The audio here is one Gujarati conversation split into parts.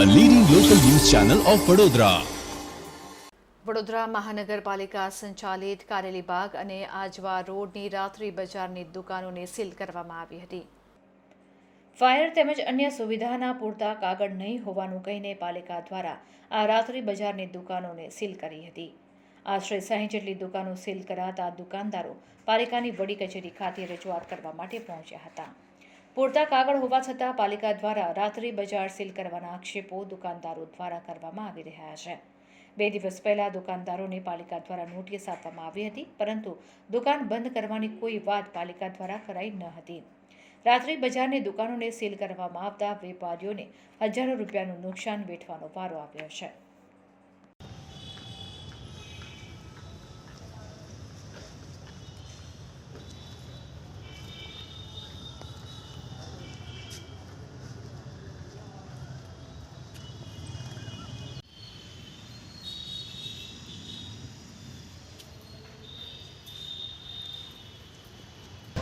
ચેનલ ઓફ વડોદરા વડોદરા મહાનગરપાલિકા સંચાલિત કારેલીબાગ અને આજવા રોડની રાત્રિ બજારની દુકાનોને સીલ કરવામાં આવી હતી. ફાયર તેમજ અન્ય સુવિધાના પૂરતા કાગળ નહીં હોવાનું કહીને પાલિકા દ્વારા આ રાત્રિ બજારની દુકાનોને સીલ કરી હતી. આશરે સાહીઠ જેટલી દુકાનો સીલ કરાતા દુકાનદારો પાલિકાની વડી કચેરી ખાતે રજૂઆત કરવા માટે પહોંચ્યા હતા. પૂરતા કાગળ હોવા છતાં પાલિકા દ્વારા રાત્રિ બજાર સીલ કરવાના આક્ષેપો દુકાનદારો દ્વારા કરવામાં આવી રહ્યા છે. બે દિવસ પહેલા દુકાનદારોને પાલિકા દ્વારા નોટિસ આપવામાં આવી હતી, પરંતુ દુકાન બંધ કરવાની કોઈ વાત પાલિકા દ્વારા કરાઈ ન હતી. રાત્રિ બજારની દુકાનોને સીલ કરવામાં આવતા વેપારીઓને હજારો રૂપિયાનું નુકસાન વેઠવાનો વારો આવ્યો છે.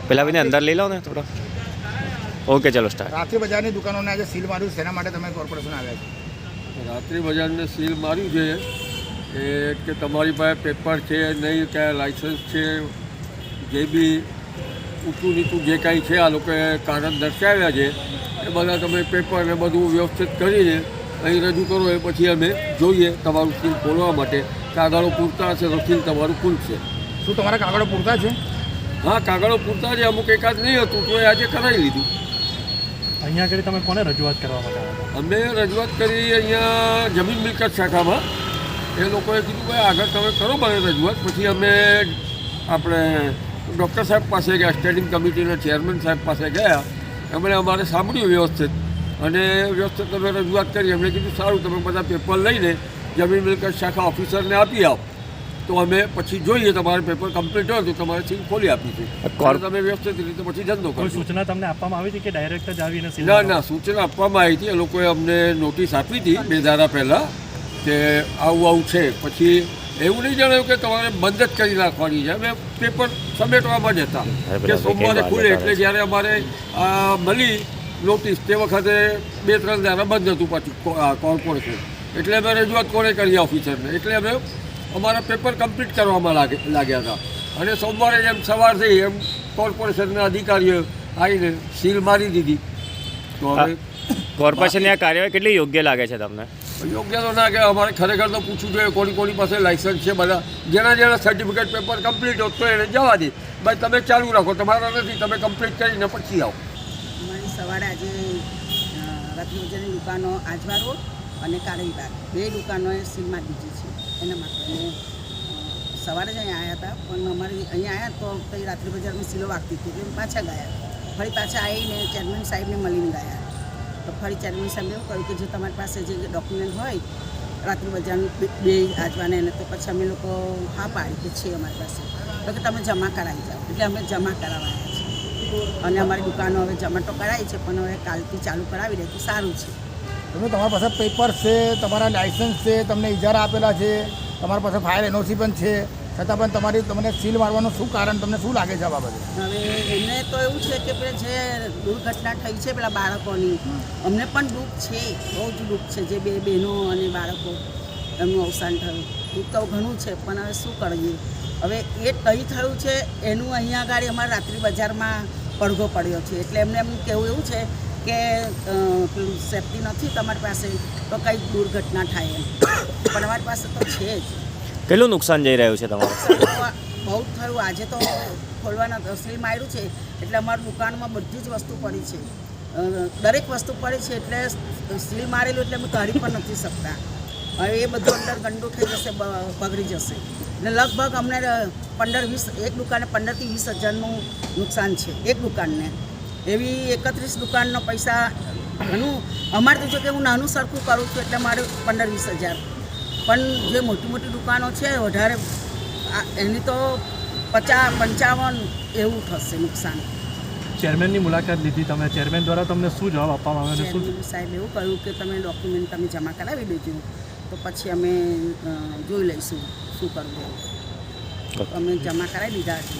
પેલા ભાઈને અંદર લઈ લો ને થોડો. ઓકે ચલો સ્ટાર્ટ રાત્રિ બજારની દુકાનોને આજે સીલ માર્યું શેના માટે તમે કોર્પોરેશન આવ્યા છે? રાત્રિ બજારને સીલ માર્યું છે એ કે તમારી પાસે પેપર છે નહીં ક્યાં લાઇસન્સ છે જે બી ઊંચું નીચું જે કાંઈ છે આ લોકોએ કારણ દર્શાવ્યા છે એ બધા તમે પેપર ને બધું વ્યવસ્થિત કરીને અહીં રજૂ કરો એ પછી અમે જોઈએ તમારું સીલ ખોલવા માટે. કાગળો પૂરતા હશે તો સીલ તમારું ખુલશે. શું તમારા કાગળો પૂરતા છે? હા કાગળો પૂરતા છે અમુક એકાદ નહીં હતું તો એ આજે કરાવી લીધું. અહીંયા આગળ તમે કોને રજૂઆત કરવા માટે અમે રજૂઆત કરી અહીંયા જમીન મિલકત શાખામાં. એ લોકોએ કીધું ભાઈ આગળ તમે કરો મને રજૂઆત. પછી અમે આપણે ડૉક્ટર સાહેબ પાસે ગયા સ્ટેન્ડિંગ કમિટીના ચેરમેન સાહેબ પાસે ગયા. એમણે અમારે સાંભળ્યું વ્યવસ્થિત. અને વ્યવસ્થિત તમે રજૂઆત કરી. એમણે કીધું સારું તમે બધા પેપર લઈને જમીન મિલકત શાખા ઓફિસરને આપી આવો. તો અમે પછી જોઈએ તમારે પેપર કમ્પ્લીટ હોય તો તમારે સીલ ખોલી આપીશું તમે વ્યવસ્થિત રીતે પછી ધંધો કરો સૂચના તમને આપવામાં આવી હતી કે ડાયરેક્ટ જ આવીને ના ના સૂચના આપવામાં આવી હતી. એ લોકોએ અમને નોટિસ આપી હતી બે દાડા પહેલાં કે આવું આવું છે. પછી એવું નહીં જણાવ્યું કે તમારે બંધ જ કરી નાખવાની છે. અમે પેપર સમેટવામાં જ હતા. કે સોમવારે ખુલે એટલે જ્યારે અમારે મળી નોટિસ તે વખતે બે ત્રણ દાડા બંધ હતું પાછું કોર્પોરેશન એટલે અમે રજૂઆત કોને કરી ઓફિસરને એટલે અમે અમારા પેપર કમ્પ્લીટ કરવામાં લાગે લાગ્યા હતા. અને સોમવારે જેમ સવાર થઈ એમ કોર્પોરેશનના અધિકારીઓ આવીને સીલ મારી દીધી. તો હવે કોર્પોરેશનની આ કાર્યવાહી કેટલી યોગ્ય લાગે છે તમને? યોગ્ય તો ના કે અમારે ખરેખર તો પૂછવું જોઈએ કોની કોની પાસે લાઇસન્સ છે બધા. જેના જેના સર્ટિફિકેટ પેપર કમ્પ્લીટ હોત તો એને જવા દે. ભાઈ તમે ચાલુ રાખો. તમારા નથી. તમે કમ્પ્લીટ કરીને પછી આવો. સવારે આજે રત્નજની દુકાનો આજવા રોડ અને બાગ બે દુકાનોએ સીલમાં દીધી છે. એના માટે અમે સવારે જ અહીંયા આવ્યા હતા, પણ અમારી અહીંયા આવ્યા તો કંઈ રાત્રિ બજારમાં સિલો વાગતી હતી, એટલે પાછા ગયા. ફરી પાછા આવીને ચેરમેન સાહેબને મળીને ગયા. તો ફરી ચેરમેન સાહેબે એવું કહ્યું કે જો તમારી પાસે જે ડોક્યુમેન્ટ હોય, રાત્રિ બજારનું બે- આજવાને એને, તો પછી અમે લોકો હા પાડી કે છે અમારી પાસે. તો કે તમે જમા કરાવી જાઓ. એટલે અમે જમા કરાવવાયા છીએ. અને અમારી દુકાનો હવે જમાટો કરાવી છે, પણ હવે કાલથી ચાલુ કરાવી દે તો સારું છે. તમે તમારી પાસે પેપર છે તમારા લાઇસન્સ છે તમને ઇજારા આપેલા છે તમારા પાસે ફાયર એનઓસી પણ છે છતાં પણ તમારી તમને સીલ મારવાનું શું કારણ તમને શું લાગે છે આ બાબતે? હવે એમને તો એવું છે કે પેલા જે દુર્ઘટના થઈ છે પેલા બાળકોની અમને પણ દુઃખ છે બહુ જ દુઃખ છે જે બે બહેનો અને બાળકો એમનું અવસાન થયું. દુઃખ તો ઘણું છે પણ હવે શું કરીએ? હવે એ કઈ થયું છે એનું અહીંયા આગળ અમારા રાત્રિ બજારમાં પડઘો પડ્યો છે. એટલે એમને એમ કહેવું એવું છે કે સેફટી નથી તમારી પાસે તો કંઈક દુર્ઘટના થાય એમ. પણ અમારી પાસે તો છે જ. કેટલું નુકસાન જઈ રહ્યું છે તમારું? બહુ થયું આજે તો ખોલવાના તસલી માર્યું છે એટલે અમારી દુકાનમાં બધી જ વસ્તુ પડી છે. દરેક વસ્તુ પડી છે એટલે સીલ મારેલું એટલે અમે કાઢી પણ નથી શકતા. એ બધું અંદર ગંડુ થઈ જશે બગડી જશે. એટલે લગભગ અમને પંદર વીસ એક દુકાને પંદરથી વીસ હજારનું નુકસાન છે એક દુકાનને. એવી એકત્રીસ દુકાનનો પૈસા ઘણું અમારે તો જો કે હું નાનું સરખું કરું છું એટલે મારે પંદર વીસ હજાર. પણ જે મોટી મોટી દુકાનો છે વધારે આ- એની તો પચાસ પંચાવન એવું થશે નુકસાન. ચેરમેનની મુલાકાત લીધી તમે. ચેરમેન દ્વારા તમને શું જવાબ આપવામાં આવ્યો સાહેબ એવું કહ્યું કે તમે ડોક્યુમેન્ટ તમે જમા કરાવી દેજો. તો પછી અમે જોઈ લઈશું શું કરવું. તો અમે જમા કરાવી દીધા છે